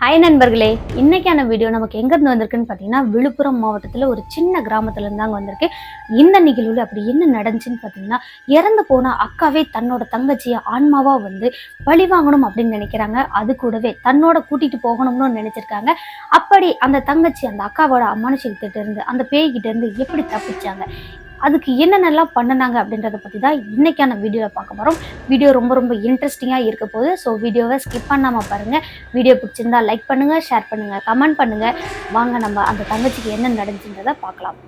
Hi நண்பர்களே இன்னைக்கான video நமக்கு எங்கேருந்து வந்திருக்குன்னு பார்த்தீங்கன்னா விழுப்புரம் மாவட்டத்தில் ஒரு சின்ன கிராமத்துலேருந்து தாங்க வந்திருக்கு. இந்த நிகழ்வில் அப்படி என்ன நடந்துச்சுன்னு பார்த்தீங்கன்னா இறந்து போன அக்காவே தன்னோட தங்கச்சியை ஆன்மாவாக வந்து பழி வாங்கணும் அப்படின்னு நினைக்கிறாங்க. அது கூடவே தன்னோட கூட்டிகிட்டு போகணும்னு நினச்சிருக்காங்க. அப்படி அந்த தங்கச்சி அந்த அக்காவோட அமானுஷிக்கிட்ட இருந்து அந்த பேய்கிட்ட இருந்து எப்படி தப்பிச்சாங்க? அதுக்கு என்னென்னலாம் பண்ணுனாங்க அப்படின்றத பற்றி தான் இன்றைக்கான வீடியோவில் பார்க்க போகிறோம் வீடியோ ரொம்ப ரொம்ப இன்ட்ரெஸ்டிங்காக இருக்க போது ஸோ வீடியோவை ஸ்கிப் பண்ணாமல் பாருங்கள் வீடியோ பிடிச்சிருந்தா லைக் பண்ணுங்கள் ஷேர் பண்ணுங்கள் கமெண்ட் பண்ணுங்கள் வாங்க நம்ம அந்த தங்கச்சிக்கு என்ன நடந்துச்சுன்றதை பார்க்கலாம்.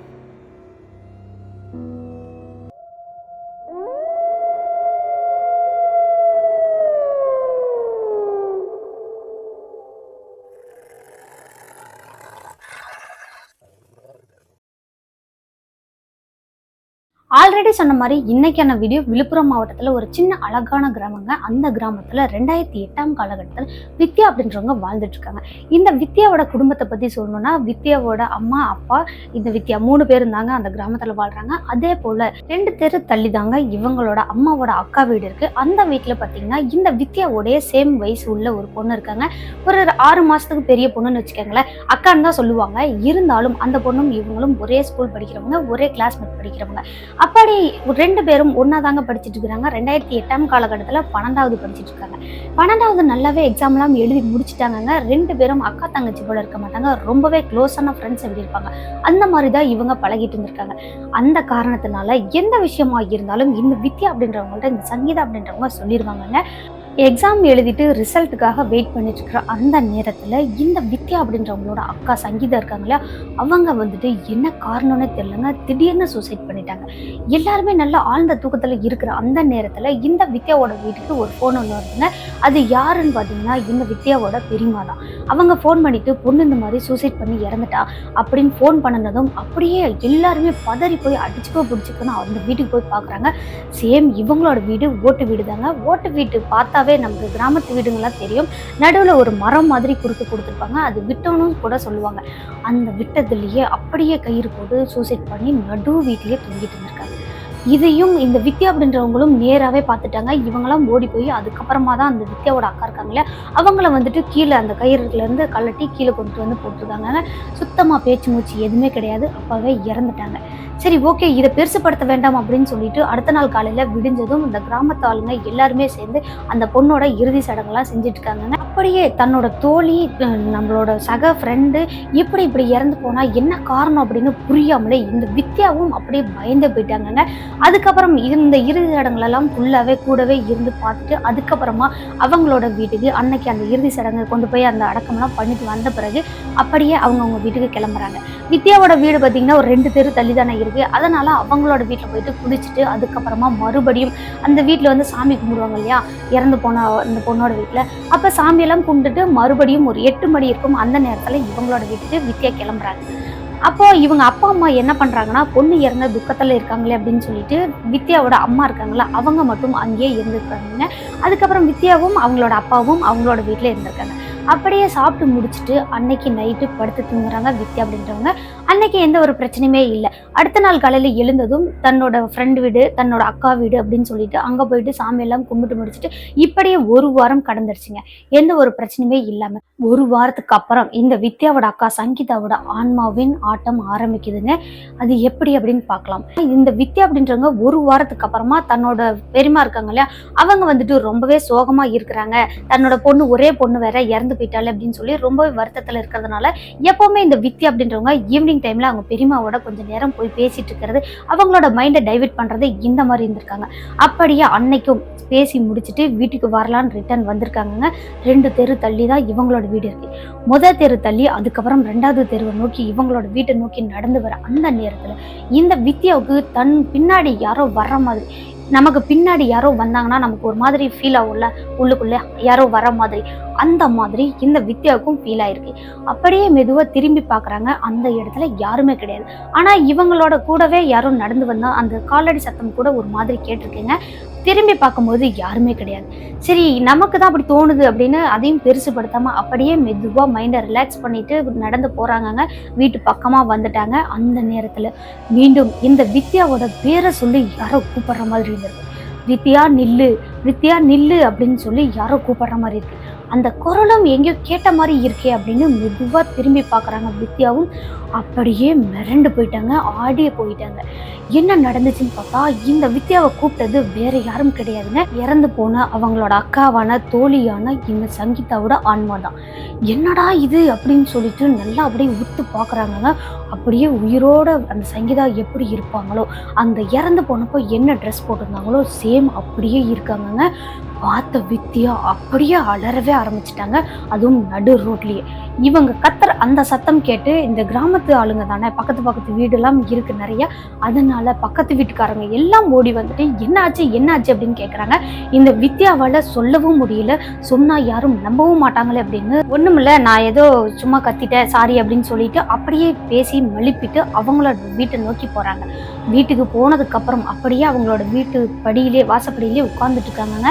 ஆல்ரெடி சொன்ன மாதிரி இன்னைக்கான வீடியோ விழுப்புரம் மாவட்டத்தில் ஒரு சின்ன அழகான கிராமங்க. அந்த கிராமத்தில் ரெண்டாயிரத்தி எட்டாம் காலகட்டத்தில் வித்யா அப்படின்றவங்க வாழ்ந்துட்டு இருக்காங்க. இந்த வித்யாவோட குடும்பத்தை பற்றி சொல்லணும்னா வித்யாவோட அம்மா அப்பா இந்த வித்யா மூணு பேர் இருந்தாங்க அந்த கிராமத்தில் வாழ்றாங்க. அதே போல் ரெண்டு தெரு தள்ளி தாங்க இவங்களோட அம்மாவோட அக்கா வீடு இருக்கு. அந்த வீட்டில் பார்த்தீங்கன்னா இந்த வித்யாவோடைய சேம் வயசு உள்ள ஒரு பொண்ணு இருக்காங்க. ஒரு ஆறு மாதத்துக்கு பெரிய பொண்ணுன்னு வச்சுக்கோங்களேன். அக்கான்னு தான் சொல்லுவாங்க. இருந்தாலும் அந்த பொண்ணும் இவங்களும் ஒரே ஸ்கூல் படிக்கிறவங்க ஒரே கிளாஸ்மேட் படிக்கிறவங்க. அப்படி ரெண்டு பேரும் ஒன்றா தாங்க படிச்சுட்டு இருக்கிறாங்க ரெண்டாயிரத்தி எட்டாம் காலகட்டத்தில் பன்னெண்டாவது படிச்சுட்டு இருக்காங்க பன்னெண்டாவது நல்லாவே எக்ஸாம்லாம் எழுதி முடிச்சிட்டாங்கங்க. ரெண்டு பேரும் அக்கா தங்கச்சி போல இருக்க மாட்டாங்க. ரொம்பவே க்ளோஸான ஃப்ரெண்ட்ஸ் எப்படி இருப்பாங்க? அந்த மாதிரி தான் இவங்க பழகிட்டு இருந்திருக்காங்க. அந்த காரணத்தினால எந்த விஷயமா இருந்தாலும் இந்த வித்யா அப்படின்றவங்கள்ட்ட இந்த சங்கீதா அப்படின்றவங்க சொல்லிடுவாங்கங்க எக்ஸாம் எழுதிட்டு ரிசல்ட்டுக்காக வெயிட் பண்ணிட்டு இருக்கிற அந்த நேரத்தில் இந்த வித்யா அப்படின்றவங்களோட அக்கா சங்கீதா இருக்காங்க இல்லையா? அவங்க வந்துட்டு என்ன காரணம்னே தெரியலங்க. திடீர்னு சூசைட் பண்ணிட்டாங்க. எல்லாருமே நல்லா ஆழ்ந்த தூக்கத்தில் இருக்கிற அந்த நேரத்தில் இந்த வித்யாவோட வீட்டுக்கு ஒரு ஃபோன் ஒன்று வருதுங்க. அது யாருன்னு பார்த்தீங்கன்னா இந்த வித்யாவோட பெரியமா தான். அவங்க ஃபோன் பண்ணிட்டு பொண்ணு இந்த மாதிரி சூசைட் பண்ணி இறந்துட்டா அப்படின்னு ஃபோன் பண்ணினதும் அப்படியே எல்லாருமே பதறி போய் அடிச்சுக்கோ பிடிச்சிக்கணும் அந்த வீட்டுக்கு போய் பார்க்குறாங்க சேம் இவங்களோட வீடு ஓட்டு வீடு தாங்க ஓட்டு வீட்டு பார்த்தாவே நமக்கு கிராமத்து வீடுங்கள்லாம் தெரியும். நடுவில் ஒரு மரம் மாதிரி குறுக்கு கொடுத்துருப்பாங்க. அது விட்டோன்னு கூட சொல்லுவாங்க. அந்த விட்டதுலேயே அப்படியே கயிறு போட்டு சூசைட் பண்ணி நடு வீட்லேயே தொங்கிட்டு இருந்திருக்காங்க. இதையும் இந்த வித்யா அப்படின்றவங்களும் நேராகவே பார்த்துட்டாங்க. இவங்களாம் ஓடி போய் அதுக்கப்புறமா தான் அந்த வித்யாவோட அக்கா இருக்காங்களே அவங்கள வந்துட்டு கீழே அந்த கயிறுலேருந்து கழட்டி கீழே கொண்டு வந்து போட்டிருக்காங்க சுத்தமாக பேச்சு மூச்சு எதுவுமே கிடையாது. அப்போவே இறந்துட்டாங்க. சரி ஓகே இதை பெருசுப்படுத்த வேண்டாம் அப்படின்னு சொல்லிட்டு அடுத்த நாள் காலையில் விடிஞ்சதும் இந்த கிராமத்து ஆளுங்க எல்லாருமே சேர்ந்து அந்த பொண்ணோட இறுதி சடங்கெல்லாம் செஞ்சுட்டு இருக்காங்க அப்படியே தன்னோட தோழி நம்மளோட சக ஃப்ரெண்டு இப்படி இப்படி இறந்து போனால் என்ன காரணம் அப்படின்னு புரியாமலே இந்த வித்யாவும் அப்படியே பயந்து போயிட்டாங்கங்க. அதுக்கப்புறம் இந்த இறுதி சடங்குகளெல்லாம் ஃபுல்லாகவே கூடவே இருந்து பார்த்துட்டு அதுக்கப்புறமா அவங்களோட வீட்டுக்கு அன்னைக்கு அந்த இறுதி சடங்கு கொண்டு போய் அந்த அடக்கம்லாம் பண்ணிட்டு வந்த பிறகு அப்படியே அவங்கவுங்க வீட்டுக்கு கிளம்புறாங்க. வித்யாவோட வீடு பார்த்தீங்கன்னா ஒரு ரெண்டு தெரு தள்ளி தானே இருக்குது அதனால் அவங்களோட வீட்டில் போயிட்டு குளிச்சுட்டு அதுக்கப்புறமா மறுபடியும் அந்த வீட்டில் வந்து சாமி கும்பிடுவாங்க இல்லையா? இறந்து போன அந்த பொண்ணோட வீட்டில் அப்போ சாமியெல்லாம் கும்பிட்டுட்டு மறுபடியும் ஒரு எட்டு மணி இருக்கும் அந்த நேரத்தில் இவங்களோட வீட்டுக்கு வித்யா கிளம்புறாங்க அப்போ இவங்க அப்பா அம்மா என்ன பண்ணுறாங்கன்னா பொண்ணு இறந்த துக்கத்தில் இருக்காங்களே அப்படின்னு சொல்லிட்டு வித்யாவோட அம்மா இருக்காங்களா அவங்க மட்டும் அங்கேயே இருந்துருக்காங்க. அதுக்கப்புறம் வித்யாவும் அவங்களோட அப்பாவும் அவங்களோட வீட்டில் இருந்திருக்காங்க. அப்படியே சாப்பிட்டு முடிச்சுட்டு அன்னைக்கு நைட்டு படுத்து தூங்குறாங்க வித்யா அப்படின்றவங்க. அன்னைக்கு எந்த ஒரு பிரச்சனையுமே இல்லை. அடுத்த நாள் காலையில் எழுந்ததும் தன்னோட ஃப்ரெண்டு வீடு தன்னோட அக்கா வீடு அப்படின்னு சொல்லிட்டு அங்கே போயிட்டு சாமியெல்லாம் கும்பிட்டு முடிச்சுட்டு இப்படியே ஒரு வாரம் கடந்துருச்சுங்க. எந்த ஒரு பிரச்சனையுமே இல்லாமல் ஒரு வாரத்துக்கு அப்புறம் இந்த வித்யாவோட அக்கா சங்கீதாவோட ஆன்மாவின் ஆட்டம் ஆரம்பிக்குதுங்க. அது எப்படி அப்படின்னு பார்க்கலாம். இந்த வித்யா அப்படின்றவங்க ஒரு வாரத்துக்கு அப்புறமா தன்னோட பெரியமா இருக்காங்க இல்லையா? அவங்க வந்துட்டு ரொம்பவே சோகமா இருக்கிறாங்க. தன்னோட பொண்ணு ஒரே பொண்ணு வேற இறந்து போயிட்டாலே அப்படின்னு சொல்லி ரொம்பவே வருத்தத்தில் இருக்கிறதுனால எப்போவுமே இந்த வித்யா அப்படின்றவங்க ஈவினிங் டைமில் அவங்க பெரியமாவோட கொஞ்சம் நேரம் போய் பேசிகிட்டு இருக்கிறது அவங்களோட மைண்டை டைவெர்ட் பண்ணுறது இந்த மாதிரி இருந்திருக்காங்க. அப்படியே அன்னைக்கும் பேசி முடிச்சுட்டு வீட்டுக்கு வரலான்னு ரிட்டர்ன் வந்திருக்காங்கங்க. ரெண்டு தெரு தள்ளி தான் இவங்களோட வீடு இருக்குது முதல் தெரு தள்ளி அதுக்கப்புறம் ரெண்டாவது தெருவை நோக்கி இவங்களோட வீட்டை நோக்கி நடந்து வர அந்த நேரத்தில் இந்த வித்யாவுக்கு தன் பின்னாடி யாரோ வர்ற மாதிரி நமக்கு பின்னாடி யாரோ வந்தாங்கன்னா நமக்கு ஒரு மாதிரி ஃபீல் ஆகும்ல உள்ளுக்குள்ளே யாரோ வர மாதிரி. அந்த மாதிரி இந்த வித்யாவுக்கும் ஃபீல் ஆயிருக்கு. அப்படியே மெதுவாக திரும்பி பார்க்குறாங்க. அந்த இடத்துல யாருமே கிடையாது. ஆனால் இவங்களோட கூடவே யாரும் நடந்து வந்தால் அந்த காலடி சத்தம் கூட ஒரு மாதிரி கேட்டிருக்கேங்க. திரும்பி பார்க்கும்போது யாருமே கிடையாது. சரி நமக்கு தான் அப்படி தோணுது அப்படின்னு அதையும் பெருசுப்படுத்தாம அப்படியே மெதுவாக மைண்டை ரிலாக்ஸ் பண்ணிட்டு நடந்து போறாங்கங்க. வீட்டு பக்கமாக வந்துட்டாங்க. அந்த நேரத்தில் மீண்டும் இந்த வித்யாவோட பேரை சொல்லி யாரோ கூப்பிடுற மாதிரி இருந்திருக்கு. வித்யா நில்லு வித்யா நில்லு அப்படின்னு சொல்லி யாரோ கூப்பிடுற மாதிரி இருக்கு. அந்த குரலும் எங்கேயோ கேட்ட மாதிரி இருக்கே அப்படின்னு மெதுவாக திரும்பி பார்க்குறாங்க வித்யாவும். அப்படியே மிரண்டு போயிட்டாங்க ஆடியே போயிட்டாங்க. என்ன நடந்துச்சுன்னு பார்த்தா இந்த வித்யாவை கூப்பிட்டது வேற யாரும் கிடையாதுங்க. இறந்து போன அவங்களோட அக்காவான தோழியான இந்த சங்கீதாவோட ஆன்மா தான் என்னடா இது அப்படின்னு சொல்லிட்டு நல்லா அப்படியே உத்து பார்க்குறாங்கங்க. அப்படியே உயிரோட அந்த சங்கீதா எப்படி இருப்பாங்களோ அந்த இறந்து போனப்போ என்ன ட்ரெஸ் போட்டிருந்தாங்களோ சேம் அப்படியே இருக்காங்கங்க. பார்த்த வித்தியா அப்படியே அலறவே ஆரம்பிச்சிட்டாங்க. அதுவும் நடு ரோட்லேயே. இவங்க கத்துற அந்த சத்தம் கேட்டு இந்த கிராமத்து ஆளுங்க தானே பக்கத்து பக்கத்து வீடெல்லாம் இருக்கு நிறைய அதனால பக்கத்து வீட்டுக்காரங்க எல்லாம் ஓடி வந்துட்டு என்னாச்சு என்னாச்சு? அப்படின்னு கேட்குறாங்க இந்த வித்யாவால் சொல்லவும் முடியல. சொன்னால் யாரும் நம்பவும் மாட்டாங்களே அப்படின்னு. ஒன்றுமில்ல நான் ஏதோ சும்மா கத்திட்டேன் சாரி அப்படின்னு சொல்லிட்டு அப்படியே பேசி மழுப்பிட்டு அவங்களோட வீட்டை நோக்கி போகிறாங்க வீட்டுக்கு போனதுக்கப்புறம் அப்படியே அவங்களோட வீட்டு படியிலே வாசப்படியிலே உட்காந்துட்டு இருக்காங்க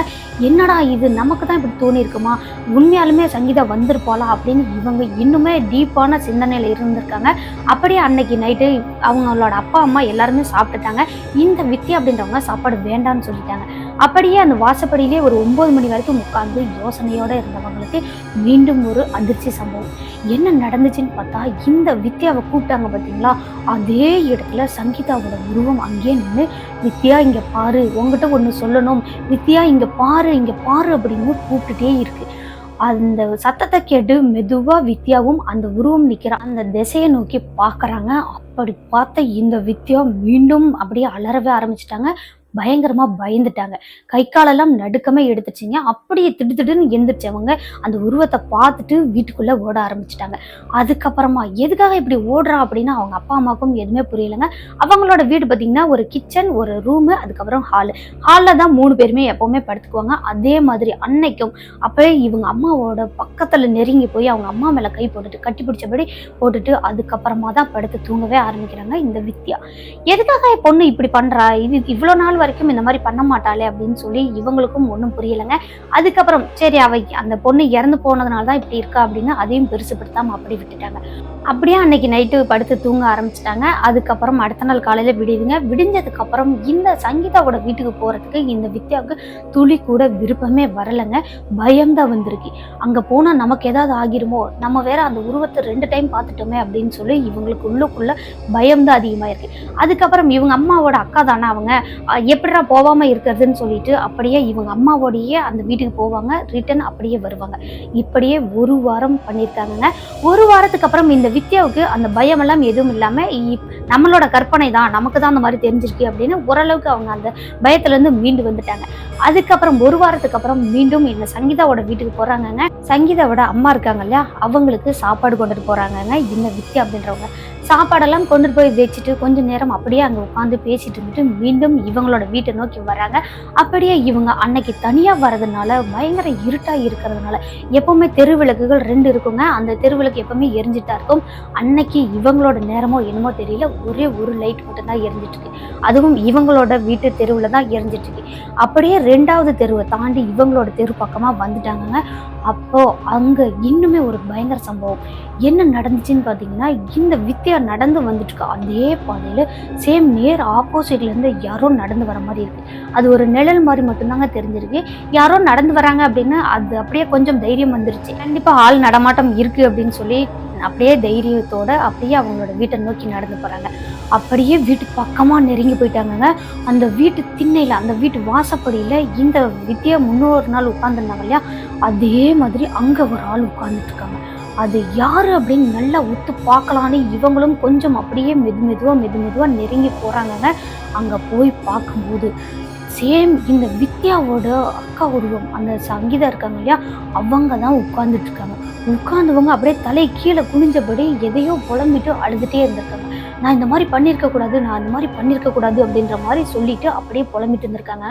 என்னடா இது? நமக்கு தான் இப்படி தோணி இருக்குமா உண்மையாலுமே சங்கீதா வந்திருப்பாளா? அப்படின்னு இவங்க இன்னுமே டீப்பான சிந்தனையில் இருந்திருக்காங்க. அப்படியே அன்னைக்கு நைட்டு அவங்களோட அப்பா அம்மா எல்லாருமே சாப்பிட்டுட்டாங்க. இந்த வித்யா அப்படின்றவங்க சாப்பாடு வேண்டாம்னு சொல்லிட்டாங்க. அப்படியே அந்த வாசப்படியிலே ஒரு ஒம்பது மணி வரைக்கும் உட்கார்ந்து யோசனையோடு இருந்தவங்களுக்கு மீண்டும் ஒரு அதிர்ச்சி சம்பவம். என்ன நடந்துச்சுன்னு பார்த்தா இந்த வித்யாவை கூப்பிட்டாங்க பார்த்தீங்களா? அதே இடத்துல சங்கீதாவோட உருவம் அங்கேயே நின்று வித்யா இங்கே பாரு. உங்ககிட்ட ஒன்று சொல்லணும். வித்யா இங்கே பாரு இங்கே பாரு அப்படின்னு கூப்பிட்டுட்டே இருக்குது அந்த சத்தத்தை கேட்டு மெதுவாக வித்யாவும் அந்த உருவம் நிற்கிற அந்த திசையை நோக்கி பார்க்குறாங்க. அப்படி பார்த்த இந்த வித்யா மீண்டும் அப்படியே அலறவே ஆரம்பிச்சிட்டாங்க. பயங்கரமா பயந்துட்டாங்க. கை காலெல்லாம் நடுக்கமே எடுத்துச்சிங்க. அப்படியே திடு திடுன்னு எந்திரிச்சவங்க அந்த உருவத்தை பார்த்துட்டு வீட்டுக்குள்ள ஓட ஆரம்பிச்சிட்டாங்க. அதுக்கப்புறமா எதுக்காக இப்படி ஓடுறா அப்படின்னா அவங்க அப்பா அம்மாவுக்கும் எதுவுமே புரியலைங்க. அவங்களோட வீடு பார்த்தீங்கன்னா ஒரு கிச்சன் ஒரு ரூமு அதுக்கப்புறம் ஹாலு ஹாலில் தான் மூணு பேருமே எப்பவுமே படுத்துக்குவாங்க. அதே மாதிரி அன்னைக்கும் அப்போ இவங்க அம்மாவோட பக்கத்தில் நெருங்கி போய் அவங்க அம்மா மேலே கை போட்டுட்டு கட்டி பிடிச்சபடி போட்டுட்டு அதுக்கப்புறமா தான் படுத்து தூங்கவே ஆரம்பிக்கிறாங்க இந்த வித்யா. எதுக்காக என் பொண்ணு இப்படி பண்ணுறா இது இவ்வளோ நாள் வரைக்கும் இந்த மாதிரி பண்ண மாட்டாளே அப்படின்னு சொல்லி இவங்களுக்கும் ஒன்றும் புரியலைங்க. அதுக்கப்புறம் சரி அவ அந்த பொண்ணு இறந்து போனதுனால தான் இப்படி இருக்கா அப்படின்னு அதையும் பெருசுப்படுத்தாமல் அப்படி விட்டுட்டாங்க. அப்படியே அன்னைக்கு நைட்டு படுத்து தூங்க ஆரம்பிச்சிட்டாங்க. அதுக்கப்புறம் அடுத்த நாள் காலையில் விடுதுங்க விடிஞ்சதுக்கப்புறம் இந்த சங்கீதாவோட வீட்டுக்கு போகிறதுக்கு இந்த வித்யாவுக்கு துளி கூட விருப்பமே வரலைங்க. பயம்தான் வந்திருக்கு. அங்கே போனால் நமக்கு ஏதாவது ஆகிருமோ? நம்ம வேற அந்த உருவத்தை ரெண்டு டைம் பார்த்துட்டோமே அப்படின்னு சொல்லி இவங்களுக்கு உள்ளுக்குள்ள பயம்தான் அதிகமாயிருக்கு. அதுக்கப்புறம் இவங்க அம்மாவோட அக்கா தானே அவங்க. எப்படிடா போகாமல் இருக்கிறதுன்னு சொல்லிட்டு அப்படியே இவங்க அம்மாவோடையே அந்த வீட்டுக்கு போவாங்க. ரிட்டர்ன் அப்படியே வருவாங்க. இப்படியே ஒரு வாரம் பண்ணியிருக்காங்கங்க. ஒரு வாரத்துக்கு அப்புறம் இந்த வித்யாவுக்கு அந்த பயம் எல்லாம் எதுவும் இல்லாமல் நம்மளோட கற்பனை தான். நமக்கு தான் அந்த மாதிரி தெரிஞ்சிருக்கு அப்படின்னு ஓரளவுக்கு அவங்க அந்த பயத்துலேருந்து மீண்டு வந்துட்டாங்க. அதுக்கப்புறம் ஒரு வாரத்துக்கு அப்புறம் மீண்டும் இந்த சங்கீதாவோட வீட்டுக்கு போகிறாங்கங்க சங்கீதாவோட அம்மா இருக்காங்க இல்லையா? அவங்களுக்கு சாப்பாடு கொண்டுட்டு போகிறாங்கங்க இந்த வித்யா அப்படின்றவங்க. சாப்பாடெல்லாம் கொண்டுட்டு போய் வச்சுட்டு கொஞ்சம் நேரம் அப்படியே அங்கே உட்காந்து பேசிட்டு இருந்துட்டு மீண்டும் இவங்களோட வீட்டை நோக்கி வராங்க. அப்படியே இவங்க அன்னைக்கு தனியாக வர்றதுனால பயங்கர இருட்டாக இருக்கிறதுனால எப்பவுமே தெருவிளக்குகள் ரெண்டு இருக்குங்க. அந்த தெருவிளக்கு எப்பவுமே எரிஞ்சிட்டா இருக்கும். அன்னைக்கு இவங்களோட நேரமோ என்னமோ தெரியல. ஒரே ஒரு லைட் மட்டும்தான் எரிஞ்சிட்டு இருக்கு. அதுவும் இவங்களோட வீட்டு தெருவில் தான் எரிஞ்சிட்டு இருக்கு. அப்படியே ரெண்டாவது தெருவை தாண்டி இவங்களோட தெரு பக்கமாக வந்துட்டாங்கங்க. அப்போ அங்கே இன்னுமே ஒரு பயங்கர சம்பவம். என்ன நடந்துச்சுன்னு பார்த்தீங்கன்னா இந்த வித்யா நடந்து வந்துட்டு அதே பாதையில் சேம் நேர் ஆப்போசிட்லேருந்து யாரோ நடந்து வர மாதிரி இருக்கு. அது ஒரு நிழல் மாதிரி மட்டும்தாங்க தெரிஞ்சிருக்கு. யாரோ நடந்து வராங்க அப்படின்னு அது அப்படியே கொஞ்சம் தைரியம் வந்துருச்சு. கண்டிப்பாக ஆள் நடமாட்டம் இருக்குது அப்படின்னு சொல்லி அப்படியே தைரியத்தோடு அப்படியே அவங்களோட வீட்டை நோக்கி நடந்து போகிறாங்க அப்படியே வீட்டு பக்கமாக நெருங்கி போயிட்டாங்கங்க. அந்த வீட்டு திண்ணையில் அந்த வீட்டு வாசப்படியில் இந்த வித்தியா முன்னோரு நாள் உட்காந்துருந்தாங்க இல்லையா? அதே மாதிரி அங்கே ஒரு ஆள் உட்காந்துட்ருக்காங்க அது யார் அப்படின்னு நல்லா ஒத்து பார்க்கலான்னு இவங்களும் கொஞ்சம் அப்படியே மெது மெதுவாக மெது மெதுவாக நெருங்கி போறாங்கங்க. அங்கே போய் பார்க்கும்போது சேம் இந்த வித்யாவோட அக்கா உருவம் அந்த சங்கீதா இருக்காங்க இல்லையா அவங்க தான் உட்காந்துட்ருக்காங்க இருக்காங்க. அப்படியே தலை கீழே குனிஞ்சபடி எதையோ புலம்பிட்டு அழுதுகிட்டே இருந்திருக்காங்க. நான் இந்த மாதிரி பண்ணியிருக்கக்கூடாது நான் இந்த மாதிரி பண்ணியிருக்கக்கூடாது அப்படின்ற மாதிரி சொல்லிட்டு அப்படியே புலம்பிட்டு இருந்திருக்காங்க.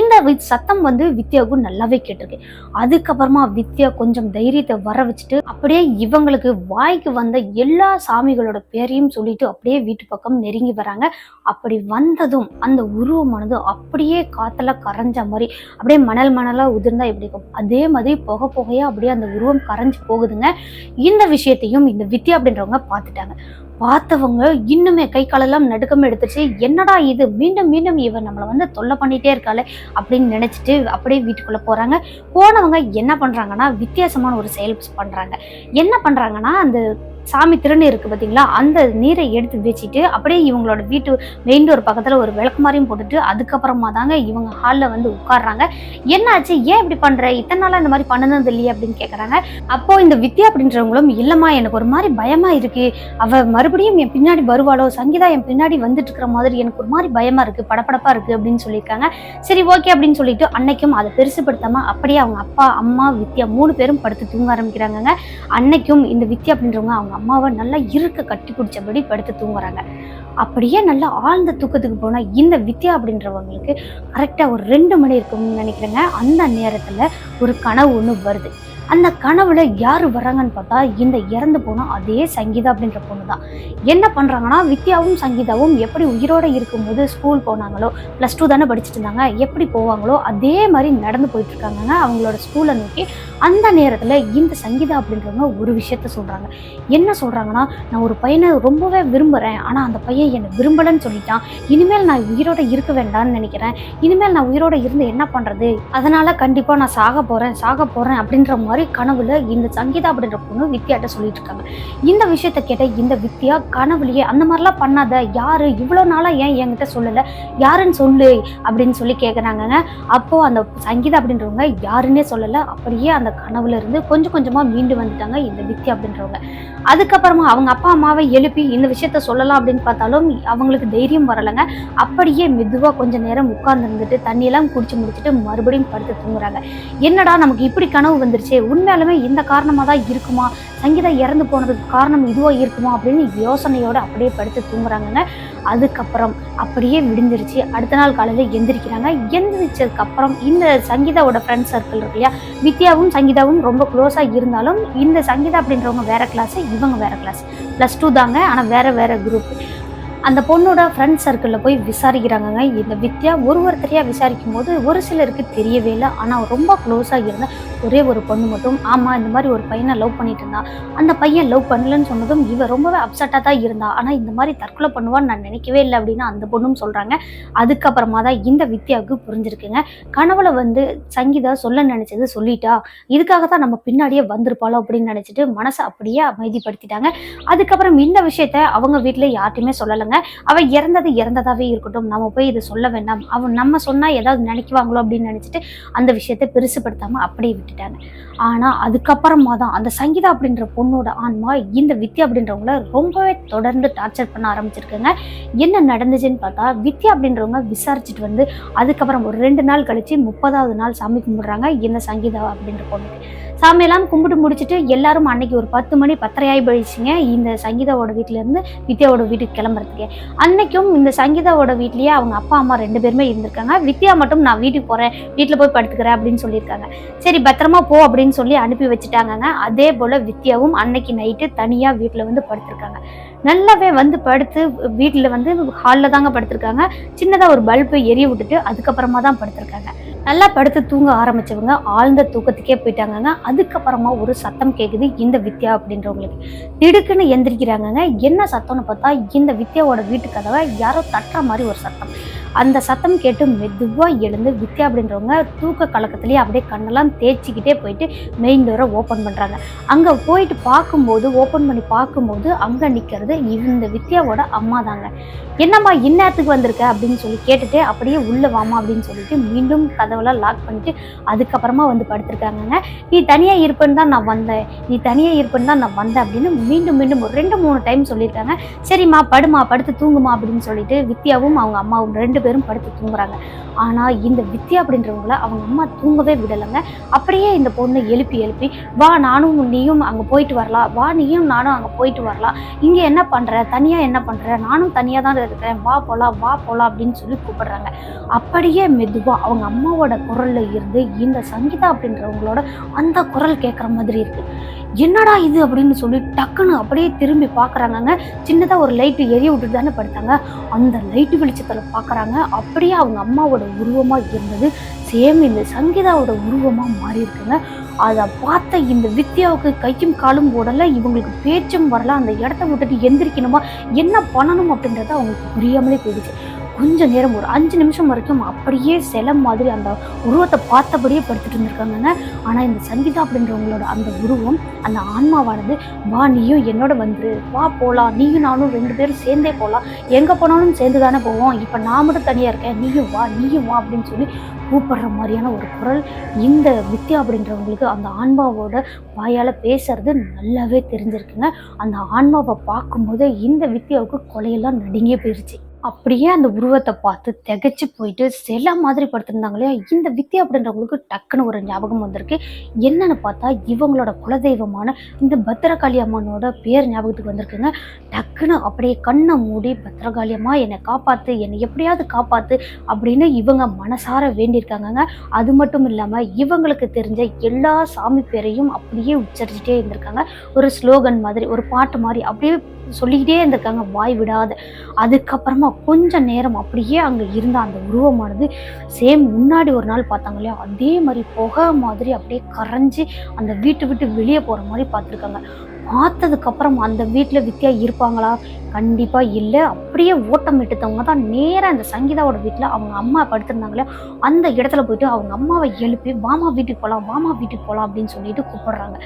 இந்த வித் சத்தம் வந்து வித்யாவுக்கு நல்லாவே கேட்டிருக்கு. அதுக்கப்புறமா வித்யா கொஞ்சம் தைரியத்தை வர வச்சுட்டு அப்படியே இவங்களுக்கு வாய்க்கு வந்த எல்லா சாமிகளோட பேரையும் சொல்லிட்டு அப்படியே வீட்டு பக்கம் நெருங்கி வராங்க. அப்படி வந்ததும் அந்த உருவமானது அப்படியே காத்துல கரைஞ்ச மாதிரி அப்படியே மணல் மணலா உதிர்ந்தா எப்படி இருக்கும்? அதே மாதிரி புகை புகையா அப்படியே அந்த உருவம் கரைஞ்சு போகுதுங்க. இந்த விஷயத்தையும் இந்த வித்யா அப்படின்றவங்க பார்த்துட்டாங்க. பார்த்தவங்க இன்னுமே கை காலெல்லாம் நடுக்கம் எடுத்துச்சு என்னடா இது? மீண்டும் மீண்டும் இவர் நம்மளை வந்து தொல்லை பண்ணிட்டே இருக்காளே அப்படின்னு நினைச்சிட்டு அப்படியே வீட்டுக்குள்ளே போகிறாங்க போனவங்க என்ன பண்ணுறாங்கன்னா வித்தியாசமான ஒரு செயல் பண்ணுறாங்க என்ன பண்ணுறாங்கன்னா அந்த சாமி திருநீர் இருக்கு பார்த்தீங்களா அந்த நீரை எடுத்து வச்சுட்டு அப்படியே இவங்களோட வீட்டு மெயின் டோர் பக்கத்தில் ஒரு விளக்கு மாதிரியும் போட்டுட்டு அதுக்கப்புறமா தாங்க இவங்க ஹாலில் வந்து உட்காடுறாங்க என்னாச்சு? ஏன் இப்படி பண்ணுற இத்தனை நாளாக இந்த மாதிரி பண்ணது இல்லையே அப்படின்னு கேட்குறாங்க அப்போ இந்த வித்யா அப்படின்றவங்களும் இல்லைம்மா எனக்கு ஒரு மாதிரி பயமா இருக்கு. அவ மறுபடியும் என் பின்னாடி வருவாளோ? சங்கீதா என் பின்னாடி வந்துட்டு இருக்கிற மாதிரி எனக்கு ஒரு மாதிரி பயமா இருக்கு படப்படப்பாக இருக்கு அப்படின்னு சொல்லியிருக்காங்க. சரி ஓகே அப்படின்னு சொல்லிட்டு அன்னைக்கும் அதை பெருசுப்படுத்தாம அப்படியே அவங்க அப்பா அம்மா வித்யா மூணு பேரும் படுத்து தூங்க ஆரம்பிக்கிறாங்கங்க. அன்னைக்கும் இந்த வித்யா அப்படின்றவங்க அவங்க அம்மாவை நல்லா இருக்க கட்டி பிடிச்சபடி படுத்து தூங்குறாங்க. அப்படியே நல்லா ஆழ்ந்த தூக்கத்துக்கு போனால் இந்த வித்யா அப்படின்றவங்களுக்கு கரெக்டாக ஒரு ரெண்டு மணி இருக்கும்னு நினைக்கிறேங்க. அந்த நேரத்தில் ஒரு கனவு ஒன்று வருது. அந்த கனவுல யார் வர்றாங்கன்னு பார்த்தா இந்த இறந்து போன அதே சங்கீதா அப்படின்ற பொண்ணு தான். என்ன பண்றாங்கன்னா வித்யாவும் சங்கீதாவும் எப்படி உயிரோட இருக்கும்போது ஸ்கூல் போனாங்களோ ப்ளஸ் டூ தானே படிச்சுட்டு இருந்தாங்க எப்படி போவாங்களோ அதே மாதிரி நடந்து போயிட்டு இருக்காங்க அவங்களோட ஸ்கூலை நோக்கி அந்த நேரத்துல இந்த சங்கீதா அப்படின்றவங்க ஒரு விஷயத்த சொல்றாங்க. என்ன சொல்றாங்கன்னா நான் ஒரு பையனை ரொம்பவே விரும்புறேன் ஆனா அந்த பையன் என்னை விரும்பலன்னு சொல்லிட்டான். இனிமேல் நான் உயிரோட இருக்க வேண்டாம்னு நினைக்கிறேன். இனிமேல் நான் உயிரோட இருந்து என்ன பண்றது? அதனால கண்டிப்பா நான் சாக போறேன் சாக போறேன் அப்படின்ற மாதிரி கனவுல இந்த சங்கீதா அப்படின்ற பொண்ணு வித்யாட்ட சொல்லிட்டு இருக்காங்க. இந்த விஷயத்த கேட்ட இந்த வித்யா கனவுலயே அந்த மாதிரிலாம் பண்ணாத. யாரு? இவ்வளோ நாளா ஏன் என்கிட்ட சொல்லல? யாருன்னு சொல்லு அப்படின்னு சொல்லி கேட்குறாங்கங்க அப்போ அந்த சங்கீதா அப்படின்றவங்க யாருன்னே சொல்லல. அப்படியே அந்த கனவுல இருந்து கொஞ்சம் கொஞ்சமா மீண்டு வந்துட்டாங்க இந்த வித்யா அப்படின்றவங்க. அதுக்கப்புறமா அவங்க அப்பா அம்மாவை எழுப்பி இந்த விஷயத்த சொல்லலாம் அப்படின்னு பார்த்தாலும் அவங்களுக்கு தைரியம் வரலைங்க. அப்படியே மெதுவா கொஞ்ச நேரம் உட்கார்ந்து இருந்துட்டு தண்ணியெல்லாம் குடிச்சு முடிச்சுட்டு மறுபடியும் படுத்து தூங்குறாங்க. என்னடா நமக்கு இப்படி கனவு வந்துருச்சு? உண்மையாலுமே இந்த காரணமாக தான் இருக்குமா? சங்கீதா இறந்து போனதுக்கு காரணம் இதுவாக இருக்குமா? அப்படின்னு யோசனையோடு அப்படியே படுத்து தூங்குறாங்கங்க. அதுக்கப்புறம் அப்படியே விடிஞ்சிருச்சு. அடுத்த நாள் காலையில் எந்திரிக்கிறாங்க. எந்திரிச்சதுக்கப்புறம் இந்த சங்கீதாவோட ஃப்ரெண்ட் சர்க்கிள் இருக்கு இல்லையா? வித்யாவும் சங்கீதாவும் ரொம்ப க்ளோஸாக இருந்தாலும் இந்த சங்கீதா அப்படின்றவங்க வேறு கிளாஸ் இவங்க வேறு கிளாஸ் ப்ளஸ் டூ தாங்க ஆனால் வேறு வேறு குரூப் அந்த பொண்ணோட ஃப்ரெண்ட் சர்க்கிளில் போய் விசாரிக்கிறாங்கங்க. இந்த வித்யா ஒரு ஒருத்தரையாக விசாரிக்கும் போது ஒரு சிலருக்கு தெரியவே இல்லை. ஆனால் ரொம்ப க்ளோஸாக இருந்த ஒரே ஒரு பொண்ணு மட்டும். ஆமாம் இந்த மாதிரி ஒரு பையனை லவ் பண்ணிட்டு இருந்தா. அந்த பையன் லவ் பண்ணலன்னு சொன்னதும் இவ ரொம்பவே அப்செட்டாக தான் இருந்தா. ஆனால் இந்த மாதிரி தற்கொலை பண்ணுவான்னு நான் நினைக்கவே இல்லை அப்படின்னு அந்த பொண்ணும் சொல்கிறாங்க அதுக்கப்புறமா தான் இந்த வித்யாவுக்கு புரிஞ்சிருக்குங்க. கனவுல வந்து சங்கீதா சொல்ல நினைச்சது சொல்லிட்டா. இதுக்காக தான் நம்ம பின்னாடியே வந்திருப்பாளோ அப்படின்னு நினைச்சிட்டு மனசை அப்படியே அமைதிப்படுத்திட்டாங்க. அதுக்கப்புறம் இந்த விஷயத்த அவங்க வீட்டில் யார்ட்டையுமே சொல்லலைங்க. அவ இறந்தது இறந்ததாவே இருக்கட்டும். நம்ம போய் இதை சொல்ல வேண்டாம். அவன் நம்ம சொன்னால் ஏதாவது நினைக்குவாங்களோ அப்படின்னு நினச்சிட்டு அந்த விஷயத்தை பெருசுப்படுத்தாமல் அப்படியே விட்டுட்டாங்க. ஆனால் அதுக்கப்புறமா தான் அந்த சங்கீதா அப்படின்ற பொண்ணோட ஆன்மா இந்த வித்யா அப்படின்றவங்கள ரொம்பவே தொடர்ந்து டார்ச்சர் பண்ண ஆரம்பிச்சிருக்காங்க. என்ன நடந்துச்சுன்னு பார்த்தா வித்யா அப்படின்றவங்க விசாரிச்சுட்டு வந்து அதுக்கப்புறம் ஒரு ரெண்டு நாள் கழித்து முப்பதாவது நாள் சாமி கும்பிட்றாங்க இந்த சங்கீதா அப்படின்ற பொண்ணுக்கு. சாமியெல்லாம் கும்பிட்டு முடிச்சுட்டு எல்லாரும் அன்னைக்கு ஒரு பத்து மணி பத்தரை ஆகி போயிடுச்சுங்க. இந்த சங்கீதாவோட வீட்டிலேருந்து வித்யாவோட வீட்டுக்கு கிளம்புறதுக்கு. அன்னைக்கும் இந்த சங்கீதாவோட வீட்லேயே அவங்க அப்பா அம்மா ரெண்டு பேருமே இருந்திருக்காங்க. வித்யா மட்டும் நான் வீட்டுக்கு போகிறேன் வீட்டில் போய் படுத்துக்கிறேன் அப்படின்னு சொல்லியிருக்காங்க. சரி பத்திரமா போ அப்படின்னு சொல்லி அனுப்பி வச்சுட்டாங்கங்க. அதே போல் வித்யாவும் அன்னைக்கு நைட்டு தனியாக வீட்டில் வந்து படுத்திருக்காங்க. நல்லாவே வந்து படுத்து வீட்டில் வந்து ஹாலில் தாங்க படுத்திருக்காங்க. சின்னதாக ஒரு பல்பை எரிய விட்டுட்டு அதுக்கப்புறமா தான் படுத்திருக்காங்க. நல்லா படுத்து தூங்க ஆரம்பிச்சவங்க ஆழ்ந்த தூக்கத்துக்கே போயிட்டாங்கங்க. அதுக்கப்புறமா ஒரு சத்தம் கேட்குது இந்த வித்யா அப்படின்றவங்களுக்கு. திடுக்குன்னு எந்திரிக்கிறாங்கங்க. என்ன சத்தம்னு பார்த்தா இந்த வித்யாவோட வீட்டு கதவை யாரோ தட்டுற மாதிரி ஒரு சத்தம். அந்த சத்தம் கேட்டு மெதுவாக எழுந்து வித்யா அப்படின்றவங்க தூக்க கலக்கத்துலேயே அப்படியே கண்ணெல்லாம் தேய்ச்சிக்கிட்டே போயிட்டு மெயின் டோரை ஓப்பன் பண்ணுறாங்க அங்கே போயிட்டு பார்க்கும்போது ஓப்பன் பண்ணி பார்க்கும்போது அங்கே நிற்கிறது இந்த வித்யாவோட அம்மா தாங்க. என்னம்மா இந்நேரத்துக்கு வந்திருக்க? அப்படின்னு சொல்லி கேட்டுட்டு அப்படியே உள்ள வாமா அப்படின்னு சொல்லிட்டு மீண்டும் கதவெல்லாம் லாக் பண்ணிட்டு அதுக்கப்புறமா வந்து படுத்திருக்காங்கங்க. நீ தனியாக இருப்பேன்னு தான் நான் வந்தேன். நீ தனியாக இருப்பேன்னு தான் நான் வந்தேன் அப்படின்னு மீண்டும் மீண்டும் ஒரு ரெண்டு மூணு டைம் சொல்லியிருக்காங்க. சரிம்மா படுமா படுத்து தூங்குமா அப்படின்னு சொல்லிட்டு வித்யாவும் அவங்க அம்மாவும் ரெண்டு பேரும் படுத்து தூங்குறாங்க. ஆனால் இந்த வித்யா அப்படின்றவங்கள அவங்க அம்மா தூங்கவே விடலைங்க. அப்படியே இந்த பொண்ணை எழுப்பி எழுப்பி வா நானும் நீயும் அங்கே போயிட்டு வரலாம். வா நீயும் நானும் அங்கே போயிட்டு வரலாம். இங்கே என்ன பண்ணுற தனியாக என்ன பண்ணுற நானும் தனியாக தான் இருக்கிறேன். வா போகலாம் வா போகலாம் அப்படின்னு சொல்லி கூப்பிடுறாங்க. அப்படியே மெதுவாக அவங்க அம்மாவோட குரலில் இருந்து இந்த சங்கீதா அப்படின்றவங்களோட அந்த குரல் கேட்குற மாதிரி இருக்குது என்னடா இது அப்படின்னு சொல்லி டக்குன்னு அப்படியே திரும்பி பார்க்குறாங்கங்க. சின்னதாக ஒரு லைட்டு எரிய விட்டுட்டு தானே படுத்தாங்க. அந்த லைட்டு வெளிச்சத்தில் பார்க்குறாங்க. அப்படியே அவங்க அம்மாவோட உருவமாக இருந்தது. சேம் இந்த சங்கீதாவோட உருவமாக மாறி இருக்குங்க. அதை பார்த்த இந்த வித்யாவுக்கு கையும் காலும் ஓடல. இவங்களுக்கு பேச்சும் வரல. அந்த இடத்த விட்டுட்டு எந்திரிக்கணுமா? என்ன பண்ணணும் அப்படின்றத அவங்களுக்கு புரியாமலே போயிடுச்சு. கொஞ்ச நேரம் ஒரு அஞ்சு நிமிஷம் வரைக்கும் அப்படியே சிலை மாதிரி அந்த உருவத்தை பார்த்தபடியே படுத்துட்டு இருந்திருக்காங்கங்க ஆனால் இந்த சங்கீதா அப்படின்றவங்களோட அந்த உருவம் அந்த ஆன்மாவானது வா நீயும் என்னோட வந்துரு. வா போகலாம் நீயும் நானும் ரெண்டு பேரும் சேர்ந்தே போகலாம் எங்கே போனாலும் சேர்ந்து தானே போவோம். இப்போ நான் மட்டும் தனியாக இருக்கேன். நீயும் வா நீயும் வா அப்படின்னு சொல்லி கூப்பிடுற மாதிரியான ஒரு குரல் இந்த வித்யா அப்படின்றவங்களுக்கு அந்த ஆன்மாவோட வாயால் பேசுறது நல்லாவே தெரிஞ்சிருக்குங்க. அந்த ஆன்மாவை பார்க்கும்போது இந்த வித்யாவுக்கு கொலையெல்லாம் நடுங்கியே போயிருச்சு. அப்படியே அந்த உருவத்தை பார்த்து திகச்சு போயிட்டு சில மாதிரி படுத்திருந்தாங்க இல்லையா? இந்த வித்யா அப்படின்றவங்களுக்கு டக்குன்னு ஒரு ஞாபகம் வந்திருக்கு. என்னன்னு பார்த்தா இவங்களோட குலதெய்வமான இந்த பத்திரகாளி அம்மனோட பேர் ஞாபகத்துக்கு வந்திருக்குங்க. டக்குன்னு அப்படியே கண்ணை மூடி பத்திரகாளி அம்மா என்னை காப்பாற்று என்னை எப்படியாவது காப்பாற்று அப்படின்னு இவங்க மனசார வேண்டியிருக்காங்கங்க. அது மட்டும் இல்லாமல் இவங்களுக்கு தெரிஞ்ச எல்லா சாமி பேரையும் அப்படியே உச்சரிச்சுட்டே இருந்திருக்காங்க. ஒரு ஸ்லோகன் மாதிரி ஒரு பாட்டு மாதிரி அப்படியே சொல்லிக்கிட்டே இருந்திருக்காங்க வாய் விடாத. அதுக்கப்புறமா கொஞ்ச நேரம் அப்படியே அங்கே இருந்த அந்த உருவமானது சேம் முன்னாடி ஒரு நாள் பார்த்தாங்க இல்லையா? அதே மாதிரி புகை மாதிரி அப்படியே கரைஞ்சி அந்த வீட்டு விட்டு வெளியே போகிற மாதிரி பார்த்துருக்காங்க. பார்த்ததுக்கப்புறம் அந்த வீட்டில் வித்யா இருப்பாங்களா? கண்டிப்பாக இல்லை. அப்படியே ஓட்டம் விட்டுத்தவங்க தான். நேராக அந்த சங்கீதாவோட வீட்டில் அவங்க அம்மா படுத்திருந்தாங்களே அந்த இடத்துல போயிட்டு அவங்க அம்மாவை எழுப்பி வாமா வீட்டுக்கு போகலாம் வாமா வீட்டுக்கு போகலாம் அப்படின்னு சொல்லிட்டு கூப்பிடுறாங்க.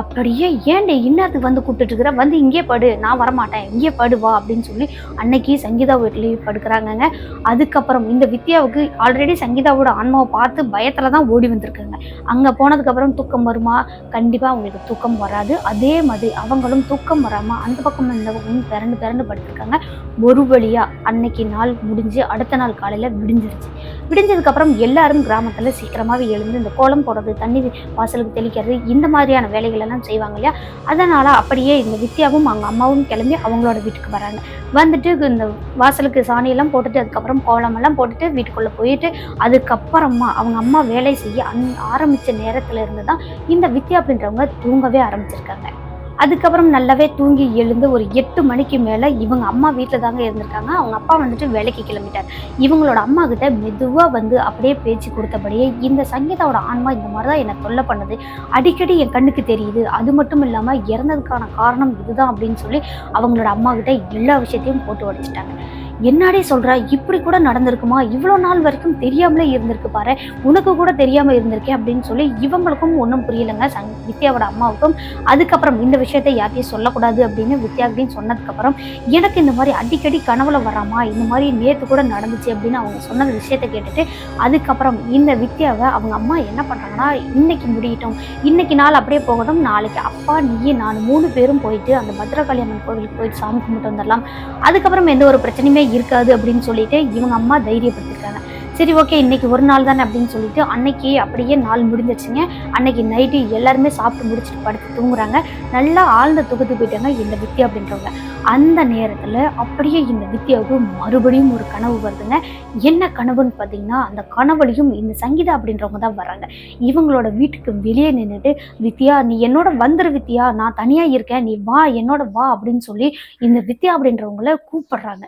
அப்படியே ஏன்டே இன்னத்துக்கு வந்து கூப்பிட்டுட்டு இருக்கிற? வந்து இங்கே படு. நான் வரமாட்டேன். இங்கே படு வா அப்படின்னு சொல்லி அன்னைக்கு சங்கீதா வீட்லேயும் படுக்கிறாங்கங்க. அதுக்கப்புறம் இந்த வித்யாவுக்கு ஆல்ரெடி சங்கீதாவோட ஆன்மாவை பார்த்து பயத்தில் தான் ஓடி வந்திருக்காங்க. அங்கே போனதுக்கப்புறம் தூக்கம் வருமா? கண்டிப்பாக அவங்களுக்கு தூக்கம் வராது. அதே மாதிரி அவங்களும் தூக்கம் வராமல் அந்த பக்கம் இந்த பக்கமும் திரண்டு திரண்டு படுத்திருக்காங்க ஒரு வழியாக அன்னைக்கு நாள் முடிஞ்சு அடுத்த நாள் காலையில் விடிஞ்சிருச்சு. விடிஞ்சதுக்கப்புறம் எல்லாரும் கிராமத்தில் சீக்கிரமாகவே எழுந்து இந்த கோலம் போடுறது தண்ணி வாசலுக்கு தெளிக்கிறது இந்த மாதிரியான வேலைகளெல்லாம் செய்வாங்க இல்லையா? அதனால் அப்படியே இந்த வித்யாவும் அவங்க அம்மாவும் கிளம்பி அவங்களோட வீட்டுக்கு வராங்க. வந்துட்டு இந்த வாசலுக்கு சாணியெல்லாம் போட்டுட்டு அதுக்கப்புறம் கோலமெல்லாம் போட்டுட்டு வீட்டுக்குள்ளே போயிட்டு அதுக்கப்புறமா அவங்க அம்மா வேலை செய்ய அந் ஆரம்பித்த நேரத்தில் இருந்து தான் இந்த வித்யா அப்படின்றவங்க தூங்கவே ஆரம்பிச்சிருக்காங்க. அதுக்கப்புறம் நல்லாவே தூங்கி எழுந்து ஒரு எட்டு மணிக்கு மேலே இவங்க அம்மா வீட்டில் தாங்க இருந்திருக்காங்க. அவங்க அப்பா வந்துட்டு வேலைக்கு கிளம்பிட்டார். இவங்களோட அம்மா கிட்ட மெதுவாக வந்து அப்படியே பேச்சு கொடுத்தபடியே இந்த சங்கீதாவோட ஆன்மா இந்த மாதிரி தான் என்னை தொல்லை பண்ணுது. அடிக்கடி என் கண்ணுக்கு தெரியுது. அது மட்டும் இல்லாமல் இறந்ததுக்கான காரணம் இதுதான் அப்படின்னு சொல்லி அவங்களோட அம்மா கிட்ட எல்லா விஷயத்தையும் போட்டு உடைச்சிட்டாங்க. என்னாடி சொல்கிற இப்படி கூட நடந்திருக்குமா? இவ்வளோ நாள் வரைக்கும் தெரியாமலே இருந்திருக்கு பாரு. உனக்கு கூட தெரியாமல் இருந்திருக்கேன் அப்படின்னு சொல்லி இவங்களுக்கும் ஒன்றும் புரியலைங்க. சங் வித்யாவோட அம்மாவுக்கும். அதுக்கப்புறம் இந்த விஷயத்தை யார்ட்டையும் சொல்லக்கூடாது அப்படின்னு வித்யா அப்படின்னு சொன்னதுக்கப்புறம் எனக்கு இந்த மாதிரி அடிக்கடி கனவுல வராமா இந்த மாதிரி நேற்று கூட நடந்துச்சு அப்படின்னு அவங்க சொன்ன விஷயத்தை கேட்டுட்டு அதுக்கப்புறம் இந்த வித்யாவை அவங்க அம்மா என்ன பண்ணுறாங்கன்னா இன்னைக்கு முடியட்டும். இன்னைக்கு நாள் அப்படியே போகட்டும். நாளைக்கு அப்பா நீயே நான் மூணு பேரும் போயிட்டு அந்த பத்ரகாளி அம்மன் கோவிலுக்கு போயிட்டு சாமி கும்பிட்டு வந்துடலாம். அதுக்கப்புறம் எந்த ஒரு பிரச்சனையுமே இருக்காது அப்படின்னு சொல்லிட்டு இவங்க அம்மா தைரியப்படுத்திருக்காங்க. சரி ஓகே இன்னைக்கு ஒரு நாள் தானே அப்படின்னு சொல்லிட்டு அன்னைக்கு அப்படியே நாள் முடிஞ்சிருச்சுங்க அன்னைக்கு நைட்டு எல்லாருமே சாப்பிட்டு முடிச்சுட்டு படுத்து தூங்குறாங்க. நல்லா ஆழ்ந்த தொகுத்து போயிட்டாங்க இந்த வித்யா அப்படின்றவங்க. அந்த நேரத்தில் அப்படியே இந்த வித்யாவுக்கு மறுபடியும் ஒரு கனவு வருதுங்க. என்ன கனவுன்னு பார்த்தீங்கன்னா அந்த கனவுலையும் இந்த சங்கீதா அப்படின்றவங்க தான் வராங்க. இவங்களோட வீட்டுக்கு வெளியே நின்றுட்டு வித்யா நீ என்னோட வந்துரு வித்யா. நான் தனியாக இருக்கேன். நீ வா என்னோட வா அப்படின்னு சொல்லி இந்த வித்யா அப்படின்றவங்கள கூப்பிடுறாங்க.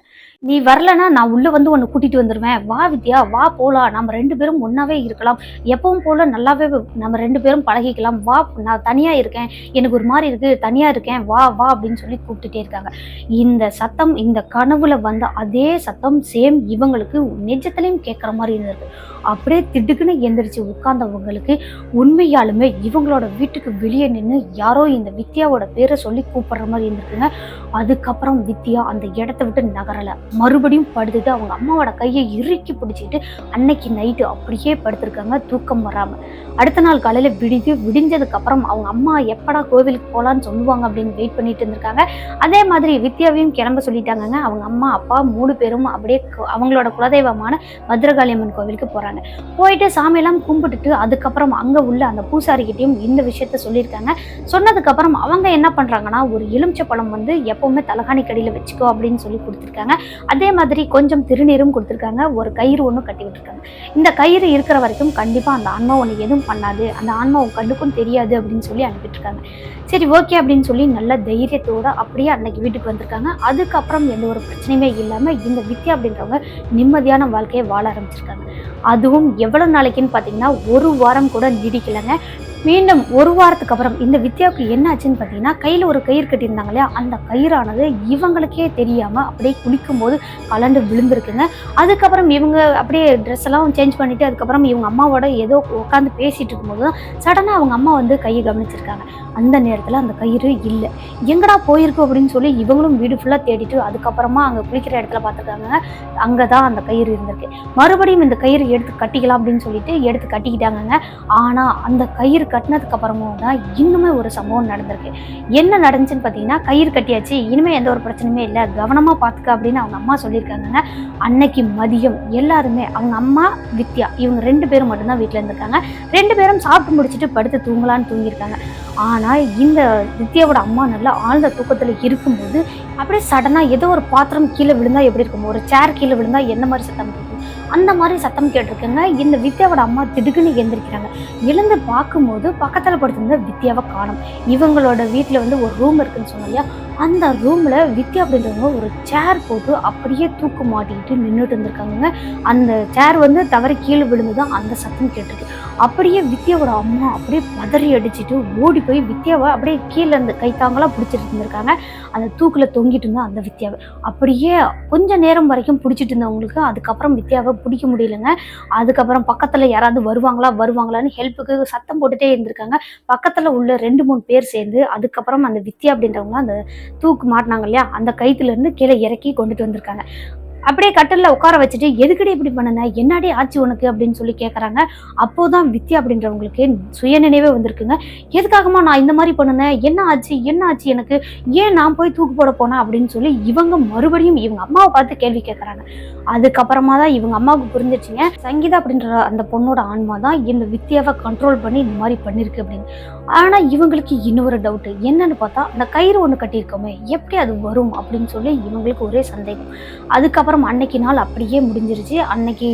நீ வரலனா நான் உள்ள வந்து உன்னை கூட்டிட்டு வந்துடுவேன் வா வித்யா வா போலாம். நம்ம ரெண்டு பேரும் ஒன்னாவே இருக்கலாம். எப்பவும் போல நல்லாவே நம்ம ரெண்டு பேரும் பழகிக்கலாம். வா நான் தனியா இருக்கேன். எனக்கு ஒரு மாதிரி இருக்கு. தனியா இருக்கேன். வா வா அப்படின்னு சொல்லி கூப்பிட்டுட்டே இருக்காங்க. இந்த சத்தம் இந்த கனவுல வந்த அதே சத்தம் சேம் இவங்களுக்கு நெஜத்துலயும் கேட்குற மாதிரி இருந்திருக்கு. அப்படியே திடுக்குன்னு எந்திரிச்சு உட்கார்ந்தவங்களுக்கு உண்மையாலுமே இவங்களோட வீட்டுக்கு வெளியே நின்று யாரோ இந்த வித்யாவோட பேரை சொல்லி கூப்பிடுற மாதிரி இருந்திருக்குங்க. அதுக்கப்புறம் வித்யா அந்த இடத்த விட்டு நகரலை. மறுபடியும் படுத்துட்டு அவங்க அம்மாவோட கையை இறுக்கி பிடிச்சிக்கிட்டு அன்னைக்கு நைட்டு அப்படியே படுத்திருக்காங்க தூக்கம் வராமல் அடுத்த நாள் காலையில் விடிஞ்சு விடிஞ்சதுக்கப்புறம் அவங்க அம்மா எப்படா கோவிலுக்கு போகலான்னு சொல்லுவாங்க அப்படின்னு வெயிட் பண்ணிட்டு இருந்திருக்காங்க. அதே மாதிரி வித்யாவையும் கிளம்ப சொல்லிட்டாங்கங்க. அவங்க அம்மா அப்பா மூணு பேரும் அப்படியே அவங்களோட குலதெய்வமான பத்ரகாளி அம்மன் கோவிலுக்கு போகிறாங்க போயிட்டு சாமியெல்லாம் கும்பிட்டுட்டு அதுக்கப்புறம் அங்கே உள்ள அந்த பூசாரிக்கிட்டையும் இந்த விஷயத்த சொல்லியிருக்காங்க. சொன்னதுக்கப்புறம் அவங்க என்ன பண்ணுறாங்கன்னா ஒரு எலுமிச்சை பழம் வந்து எப்போவுமே தலகாணி கடையில் வச்சுக்கோ அப்படின்னு சொல்லி கொடுத்துருக்காங்க. அதே மாதிரி கொஞ்சம் திருநீரும் கொடுத்துருக்காங்க. ஒரு கயிறு ஒன்று கட்டி விட்டுருக்காங்க இந்த கயிறு இருக்கிற வரைக்கும் கண்டிப்பாக அந்த ஆன்மா ஒன்று எதுவும் பண்ணாது. அந்த ஆன்மா உன் கண்ணுக்கும் தெரியாது அப்படின்னு சொல்லி அனுப்பிட்டுருக்காங்க சரி ஓகே அப்படின்னு சொல்லி நல்ல தைரியத்தோடு அப்படியே அன்னைக்கு வீட்டுக்கு வந்திருக்காங்க. அதுக்கப்புறம் எந்த ஒரு பிரச்சனையுமே இல்லாமல் இந்த வித்யா அப்படின்றவங்க நிம்மதியான வாழ்க்கையை வாழ ஆரம்பிச்சிருக்காங்க. அதுவும் எவ்வளோ நாளைக்குன்னு பார்த்தீங்கன்னா ஒரு வாரம் கூட நீடிக்கலைங்க. மீண்டும் ஒரு வாரத்துக்கு அப்புறம் இந்த வித்யாவுக்கு என்ன ஆச்சுன்னு பார்த்தீங்கன்னா கையில் ஒரு கயிறு கட்டியிருந்தாங்க இல்லையா? அந்த கயிறானது இவங்களுக்கே தெரியாமல் அப்படியே குளிக்கும்போது கலண்டு விழுந்திருக்குங்க. அதுக்கப்புறம் இவங்க அப்படியே ட்ரெஸ் எல்லாம் சேஞ்ச் பண்ணிவிட்டு அதுக்கப்புறம் இவங்க அம்மாவோட ஏதோ உட்காந்து பேசிகிட்டு இருக்கும்போது தான் சடனாக அவங்க அம்மா வந்து கையை கவனிச்சிருக்காங்க. அந்த நேரத்தில் அந்த கயிறு இல்லை. எங்கடா போயிருக்கு அப்படின்னு சொல்லி இவங்களும் வீடு ஃபுல்லாக தேடிட்டு அதுக்கப்புறமா அங்கே குளிக்கிற இடத்துல பார்த்துருக்காங்க அங்கே தான் அந்த கயிறு இருந்திருக்கு. மறுபடியும் இந்த கயிறு எடுத்து கட்டிக்கலாம் அப்படின்னு சொல்லிட்டு எடுத்து கட்டிக்கிட்டாங்கங்க. ஆனால் அந்த கயிறு கட்டினதுக்கு அப்புறமும் தான் இன்னுமே ஒரு சம்பவம் நடந்திருக்கு. என்ன நடந்துச்சுன்னு பார்த்தீங்கன்னா கயிறு கட்டியாச்சு. இனிமேல் எந்த ஒரு பிரச்சனையுமே இல்லை. கவனமாக பார்த்துக்க அப்படின்னு அவங்க அம்மா சொல்லியிருக்காங்க அன்னைக்கு மதியம் எல்லாருமே அவங்க அம்மா வித்யா இவங்க ரெண்டு பேரும் மட்டும்தான் வீட்டில் இருந்திருக்காங்க. ரெண்டு பேரும் சாப்பிட்டு முடிச்சுட்டு படுத்து தூங்கலான்னு தூங்கியிருக்காங்க. ஆனால் இந்த வித்யாவோட அம்மா நல்லா ஆழ்ந்த தூக்கத்தில் இருக்கும்போது அப்படியே சடனாக ஏதோ ஒரு பாத்திரம் கீழே விழுந்தா எப்படி இருக்கும்? ஒரு சேர் கீழே விழுந்தா என்ன மாதிரி சத்தம் இருக்கும் அந்த மாதிரி சத்தம் கேட்டிருக்குங்க. இந்த வித்யாவோட அம்மா திடுக்குன்னு எழுந்திருக்கிறாங்க எழுந்து பார்க்கும்போது பக்கத்தில் படுத்திருந்த வித்யாவை காணும். இவங்களோட வீட்டில் வந்து ஒரு ரூம் இருக்குன்னு சொன்னோம் அந்த ரூமில் வித்யா அப்படின்றவங்க ஒரு சேர் போட்டு அப்படியே தூக்கு மாட்டிக்கிட்டு நின்றுட்டு இருந்திருக்காங்க அந்த சேர் வந்து தவறி கீழே விழுந்து தான் அந்த சத்தம் கேட்டிருக்கு. அப்படியே வித்யாவோட அம்மா அப்படியே பதறி அடிச்சுட்டு ஓடி போய் வித்யாவை அப்படியே கீழே அந்த கைத்தாங்களாக பிடிச்சிட்டு இருந்திருக்காங்க. அந்த தூக்கில் தொங்கிட்டு இருந்தா அந்த வித்யாவை. அப்படியே கொஞ்சம் நேரம் வரைக்கும் பிடிச்சிட்டு இருந்தவங்களுக்கு அதுக்கப்புறம் வித்யாவை பிடிக்க முடியலங்க. அதுக்கப்புறம் பக்கத்தில் யாராவது வருவாங்களா வருவாங்களான்னு ஹெல்ப்புக்கு சத்தம் போட்டுகிட்டே இருந்திருக்காங்க. பக்கத்தில் உள்ள ரெண்டு மூணு பேர் சேர்ந்து அதுக்கப்புறம் அந்த வித்யா அப்படின்றவங்க அந்த தூக்கு மாட்டினாங்க இல்லையா? அந்த கைத்துலேருந்து கீழே இறக்கி கொண்டுட்டு வந்திருக்காங்க. அப்படியே கட்டிலில் உட்கார வச்சுட்டு எதுக்கடி இப்படி பண்ணுன? என்னடி ஆச்சு உனக்கு? அப்படின்னு சொல்லி கேட்குறாங்க அப்போதான் வித்யா அப்படின்றவங்களுக்கு சுயநினைவே வந்திருக்குங்க. எதுக்காகமா நான் இந்த மாதிரி பண்ணுனேன் என்ன ஆச்சு? என்ன ஆச்சு எனக்கு? ஏன் நான் போய் தூக்கு போட போனேன்? அப்படின்னு சொல்லி இவங்க மறுபடியும் இவங்க அம்மாவை பார்த்து கேள்வி கேட்குறாங்க அதுக்கப்புறமா தான் இவங்க அம்மாவுக்கு புரிஞ்சிச்சுங்க சங்கீதா அப்படின்ற அந்த பொண்ணோட ஆன்மா தான் இந்த வித்யாவை கண்ட்ரோல் பண்ணி இந்த மாதிரி பண்ணியிருக்கு அப்படின்னு. ஆனால் இவங்களுக்கு இன்னொரு டவுட்டு என்னன்னு பார்த்தா அந்த கயிறு ஒன்று கட்டியிருக்கோமே எப்படி அது வரும்? அப்படின்னு சொல்லி இவங்களுக்கு ஒரே சந்தேகம். அதுக்கப்புறம் அன்னைக்கு நாள் அப்படியே முடிஞ்சிருச்சு. அன்னைக்கு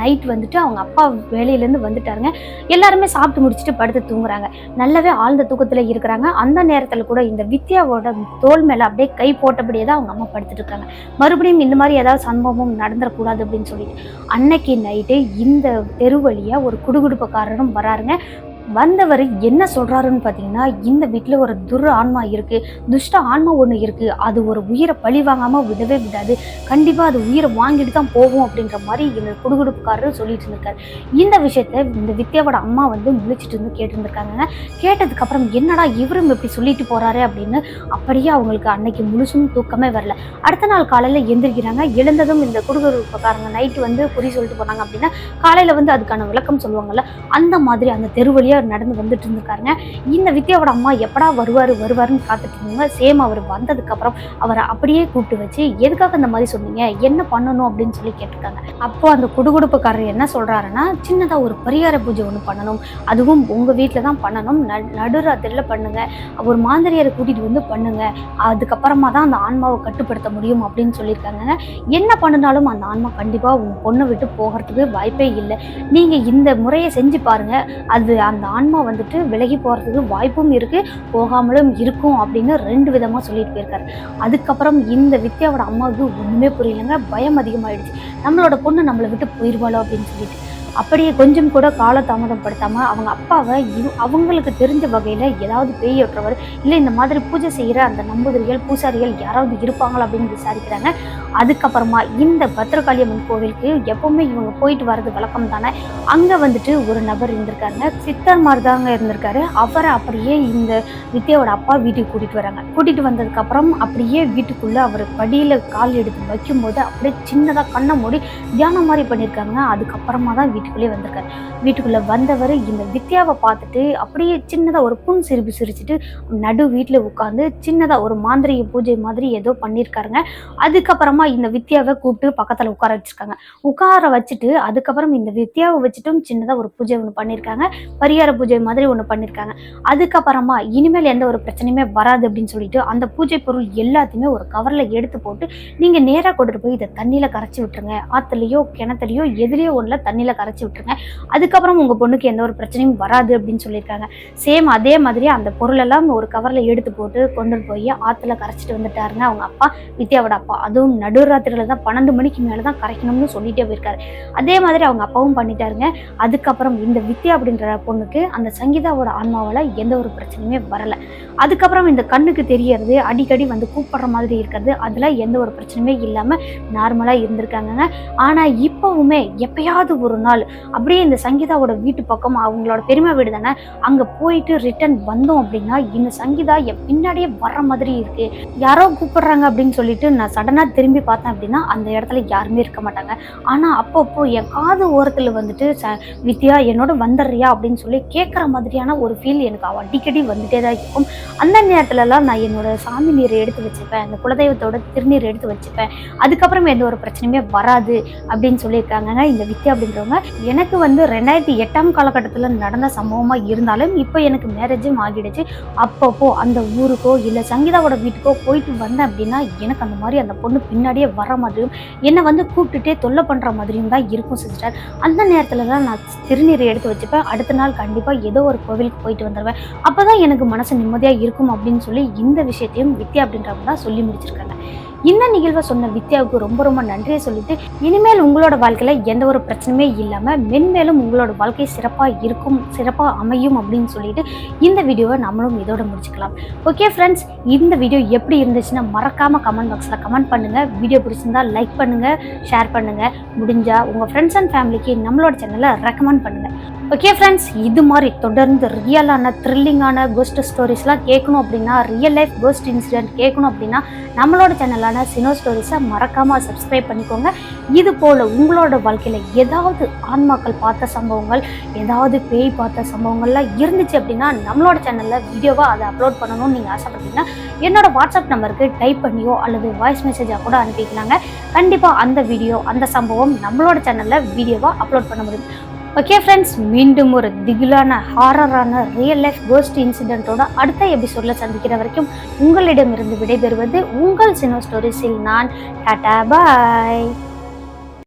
நைட் வந்துட்டு அவங்க அப்பா வேலையிலேருந்து வந்துட்டாருங்க. எல்லாருமே சாப்பிட்டு முடிச்சுட்டு படுத்து தூங்குறாங்க. நல்லாவே ஆழ்ந்த தூக்கத்தில் இருக்கிறாங்க. அந்த நேரத்தில் கூட இந்த வித்யாவோட தோல் மேலே அப்படியே கை போட்டபடியே தான் அவங்க அம்மா படுத்துட்டு இருக்காங்க. மறுபடியும் இந்த மாதிரி ஏதாவது சம்பவம் நடந்துடக்கூடாது அப்படின்னு சொல்லிட்டு அன்னைக்கு நைட்டு இந்த தெருவழியாக ஒரு குடுகுடுப்புக்காரரும் வராருங்க. வந்தவர் என்ன சொல்கிறாருன்னு பார்த்தீங்கன்னா இந்த வீட்டில் ஒரு துர் ஆன்மா இருக்குது துஷ்ட ஆன்மா ஒன்று இருக்குது அது ஒரு உயிரை பழி வாங்காமல் விடவே விடாது. கண்டிப்பாக அது உயிரை வாங்கிட்டு தான் போகும் அப்படின்ற மாதிரி இந்த குடுகுடுப்புக்காரர் சொல்லிட்டு இருந்திருக்காரு. இந்த விஷயத்த இந்த வித்யாவோட அம்மா வந்து முழிச்சிட்டு இருந்து கேட்டிருந்திருக்காங்க. கேட்டதுக்கப்புறம் என்னடா இவரும் இப்படி சொல்லிட்டு போகிறாரு அப்படின்னு அப்படியே அவங்களுக்கு அன்னைக்கு முழுசும் தூக்கமே வரல. அடுத்த நாள் காலையில் எந்திரிக்கிறாங்க. எழுந்ததும் இந்த குடுகுடுப்புக்காரங்க நைட்டு வந்து குறி சொல்லிட்டு போனாங்க அப்படின்னா காலையில் வந்து அதுக்கான விளக்கம் சொல்லுவாங்கல்ல அந்த மாதிரி அந்த தெரு வழியா நடந்து வந்துட்டு இருந்திருக்காருங்க. இந்த வித்யாவோட அம்மா எப்படா வருவாரு வருவாருன்னு காத்துட்டு இருந்தாங்க சேம் அவர் வந்ததுக்கு அப்புறம் அவரை அப்படியே கூப்பிட்டு வச்சு எதுக்காக இந்த மாதிரி சொன்னீங்க? என்ன பண்ணணும்? அப்படின்னு சொல்லி கேட்டிருக்காங்க. அப்போ அந்த குடுகுடுப்புக்காரர் என்ன சொல்றாருன்னா சின்னதாக ஒரு பரிகார பூஜை ஒன்று பண்ணணும். அதுவும் உங்க வீட்டில் தான் பண்ணணும். நடு- நடுராத்திரியில் பண்ணுங்க. ஒரு மாந்திரியரை கூட்டிட்டு வந்து பண்ணுங்க. அதுக்கப்புறமா தான் அந்த ஆன்மாவை கட்டுப்படுத்த முடியும் அப்படின்னு சொல்லியிருக்காங்க. என்ன பண்ணினாலும் அந்த ஆன்மா கண்டிப்பா உங்க பொண்ணை விட்டு போகிறதுக்கு வாய்ப்பே இல்லை. நீங்க இந்த முறையை செஞ்சு பாருங்க. அது அந்த ஆன்மா வந்துட்டு விலகி போகிறதுக்கு வாய்ப்பும் இருக்குது போகாமலும் இருக்கும் அப்படின்னு ரெண்டு விதமாக சொல்லிட்டு போயிருக்காரு. அதுக்கப்புறம் இந்த வித்யாவோட அம்மாவுக்கு ஒன்றுமே புரியலங்க பயம் அதிகமாகிடுச்சு நம்மளோட பொண்ணு நம்மளை விட்டு போயிடுவாளோ அப்படின்னு சொல்லிட்டு. அப்படியே கொஞ்சம் கூட காலதாமதம் படுத்தாமல் அவங்க அப்பாவை இது அவங்களுக்கு தெரிஞ்ச வகையில் ஏதாவது பேய் ஒற்றவர் இல்லை இந்த மாதிரி பூஜை செய்கிற அந்த நம்பூதிரிகள் பூசாரிகள் யாராவது இருப்பாங்களா அப்படின்னு விசாரிக்கிறாங்க. அதுக்கப்புறமா இந்த பத்திரகாளியம்மன் கோவிலுக்கு எப்பவுமே இவங்க போயிட்டு வர்றது வழக்கம் தானே அங்கே வந்துட்டு ஒரு நபர் இருந்திருக்காருங்க. சித்தர் மாதிரி தாங்க இருந்திருக்காரு. அவரை அப்படியே இந்த வித்யாவோட அப்பா வீட்டுக்கு கூட்டிட்டு வராங்க. கூட்டிட்டு வந்ததுக்கப்புறம் அப்படியே வீட்டுக்குள்ள அவர் படியில் கால் எடுத்து வைக்கும்போது அப்படியே சின்னதாக கண்ணை மூடி தியானம் மாதிரி பண்ணியிருக்காங்க அதுக்கப்புறமா தான் வீட்டுக்குள்ளேயே வந்திருக்காரு. வீட்டுக்குள்ளே வந்தவர் இந்த வித்யாவை பார்த்துட்டு அப்படியே சின்னதாக ஒரு புன் சிரிப்பு சிரிச்சிட்டு நடு வீட்டில் உட்காந்து சின்னதாக ஒரு மாந்திரிக பூஜை மாதிரி ஏதோ பண்ணியிருக்காருங்க. அதுக்கப்புறமா இந்த வித்யாவை கூப்பிட்டு பக்கத்துல உட்கார வச்சிருக்காங்க. உட்கார வச்சுட்டு அதுக்கப்புறம் இந்த வித்யாவை வச்சுட்டும் சின்னதா ஒரு பூஜை ஒன்று பண்ணியிருக்காங்க பரிகார பூஜை மாதிரி ஒன்று பண்ணியிருக்காங்க அதுக்கப்புறமா இனிமேல் எந்த ஒரு பிரச்சனையுமே வராது அப்படின்னு சொல்லிட்டு அந்த பூஜை பொருள் எல்லாத்தையுமே ஒரு கவர்ல எடுத்து போட்டு நீங்க நேராக கொண்டுட்டு போய் இதை தண்ணியில கரைச்சி விட்டுருங்க. ஆத்துலயோ கிணத்துலயோ எதுலயோ ஒன்றுல தண்ணியில கரைச்சி விட்டுருங்க. அதுக்கப்புறம் உங்க பொண்ணுக்கு எந்த ஒரு பிரச்சனையும் வராது அப்படின்னு சொல்லியிருக்காங்க சேம் அதே மாதிரி அந்த பொருள் எல்லாம் ஒரு கவர்ல எடுத்து போட்டு கொண்டு போய் ஆத்துல கரைச்சிட்டு வந்துட்டாருங்க அவங்க அப்பா வித்யாவோட அப்பா. அதுவும் நடுராத்திரியில் தான் பன்னெண்டு மணிக்கு மேலே தான் கரைக்கணும்னு சொல்லிட்டே போயிருக்காரு. அதே மாதிரி அவங்க அப்பாவும் பண்ணிட்டாருங்க. அதுக்கப்புறம் இந்த வித்யா அப்படின்ற பொண்ணுக்கு அந்த சங்கீதாவோட ஆன்மாவால் எந்த ஒரு பிரச்சனையுமே வரலை. அதுக்கப்புறம் இந்த கண்ணுக்கு தெரியறது அடிக்கடி வந்து கூப்பிடுற மாதிரி இருக்கிறது அதில் எந்த ஒரு பிரச்சனையுமே இல்லாமல் நார்மலாக இருந்திருக்காங்கங்க. ஆனால் இப்போவுமே எப்பயாவது ஒரு நாள் அப்படியே இந்த சங்கீதாவோட வீட்டு பக்கம் அவங்களோட பெருமை வீடு தானே அங்கே போயிட்டு ரிட்டர்ன் வந்தோம் அப்படின்னா இந்த சங்கீதா என் பின்னாடியே வர்ற மாதிரி இருக்குது யாரோ கூப்பிடுறாங்க அப்படின்னு சொல்லிட்டு நான் சடனாக திரும்பி பார்த்தேன் அப்படின்னா அந்த இடத்துல யாருமே இருக்க மாட்டாங்க. ஆனால் அப்பப்போ என் காது ஓரத்தில் வந்துட்டு ச வித்யா என்னோட வந்துடுறியா? அப்படின்னு சொல்லி கேட்குற மாதிரியான ஒரு ஃபீல் எனக்கு அடிக்கடி வந்துட்டே தான் இருக்கும். அந்த நேரத்துலலாம் நான் என்னோட சாமி நீர் எடுத்து வச்சுப்பேன் அந்த குலதெய்வத்தோட திருநீர் எடுத்து வச்சுப்பேன். அதுக்கப்புறம் எந்த ஒரு பிரச்சனையுமே வராது அப்படின்னு சொல்லியிருக்காங்க. இந்த வித்யா அப்படின்றவங்க எனக்கு வந்து ரெண்டாயிரத்தி எட்டாம் காலகட்டத்தில் நடந்த சம்பவமாக இருந்தாலும் இப்போ எனக்கு மேரேஜும் ஆகிடுச்சு. அப்பப்போ அந்த ஊருக்கோ இல்லை சங்கீதாவோட வீட்டுக்கோ போயிட்டு வந்தேன் அப்படின்னா எனக்கு அந்த மாதிரி அந்த பொண்ணு முன்னாடியே வர மாதிரியும் என்னை வந்து கூப்பிட்டுட்டே தொல்லை பண்ணுற மாதிரியும் தான் இருக்கும் சிஸ்டர் அந்த நேரத்தில் தான் நான் திருநீரை எடுத்து வச்சுப்பேன். அடுத்த நாள் கண்டிப்பாக ஏதோ ஒரு கோவிலுக்கு போயிட்டு வந்துடுவேன் அப்போ தான் எனக்கு மனசு நிம்மதியாக இருக்கும் அப்படின்னு சொல்லி இந்த விஷயத்தையும் வித்யா அப்படின்றவங்க தான் சொல்லி முடிச்சிருக்காங்க. இந்த நிகழ்வை சொன்ன வித்யாவுக்கு ரொம்ப ரொம்ப நன்றியை சொல்லிட்டு இனிமேல் உங்களோட வாழ்க்கையில எந்த ஒரு பிரச்சனையுமே இல்லாமல் மென்மேலும் உங்களோட வாழ்க்கை சிறப்பாக இருக்கும் சிறப்பாக அமையும் அப்படின்னு சொல்லிட்டு இந்த வீடியோவை நம்மளும் இதோட முடிச்சுக்கலாம். ஓகே ஃப்ரெண்ட்ஸ் இந்த வீடியோ எப்படி இருந்துச்சுன்னா மறக்காம கமெண்ட் பாக்ஸில் கமெண்ட் பண்ணுங்க. வீடியோ பிடிச்சிருந்தா லைக் பண்ணுங்க ஷேர் பண்ணுங்க. முடிஞ்சா உங்க ஃப்ரெண்ட்ஸ் அண்ட் ஃபேமிலிக்கு நம்மளோட சேனலை ரெக்கமெண்ட் பண்ணுங்க. ஓகே ஃப்ரெண்ட்ஸ் இது மாதிரி தொடர்ந்து ரியலான த்ரில்லிங்கான கோஸ்ட் ஸ்டோரிஸ்லாம் கேட்கணும் அப்படின்னா ரியல் லைஃப் கோஸ்ட் இன்சிடென்ட் கேட்கணும் அப்படின்னா நம்மளோட சேனலான சினோ ஸ்டோரிஸை மறக்காமல் சப்ஸ்கிரைப் பண்ணிக்கோங்க. இது போல் உங்களோட வாழ்க்கையில் ஏதாவது ஆன்மாக்கள் பார்த்த சம்பவங்கள் ஏதாவது பேய் பார்த்த சம்பவங்கள்லாம் இருந்துச்சு அப்படின்னா நம்மளோட சேனலில் வீடியோவாக அதை அப்லோட் பண்ணணும்னு நீங்கள் ஆசைப்பட்டீங்கன்னா என்னோடய வாட்ஸ்அப் நம்பருக்கு டைப் பண்ணியோ அல்லது வாய்ஸ் மெசேஜாக கூட அனுப்பிக்கலாங்க. கண்டிப்பாக அந்த வீடியோ அந்த சம்பவம் நம்மளோட சேனலில் வீடியோவாக அப்லோட் பண்ண முடியும். ஓகே ஃப்ரெண்ட்ஸ் மீண்டும் ஒரு திகிலான ஹாரரான ரியல் லைஃப் கோஸ்ட் இன்சிடென்ட்டோட அடுத்த எபிசோடில் சந்திக்கிற வரைக்கும் உங்களிடமிருந்து விடைபெறுவது உங்கள் சினோ ஸ்டோரிஸில் நான். டாட்டா பாய்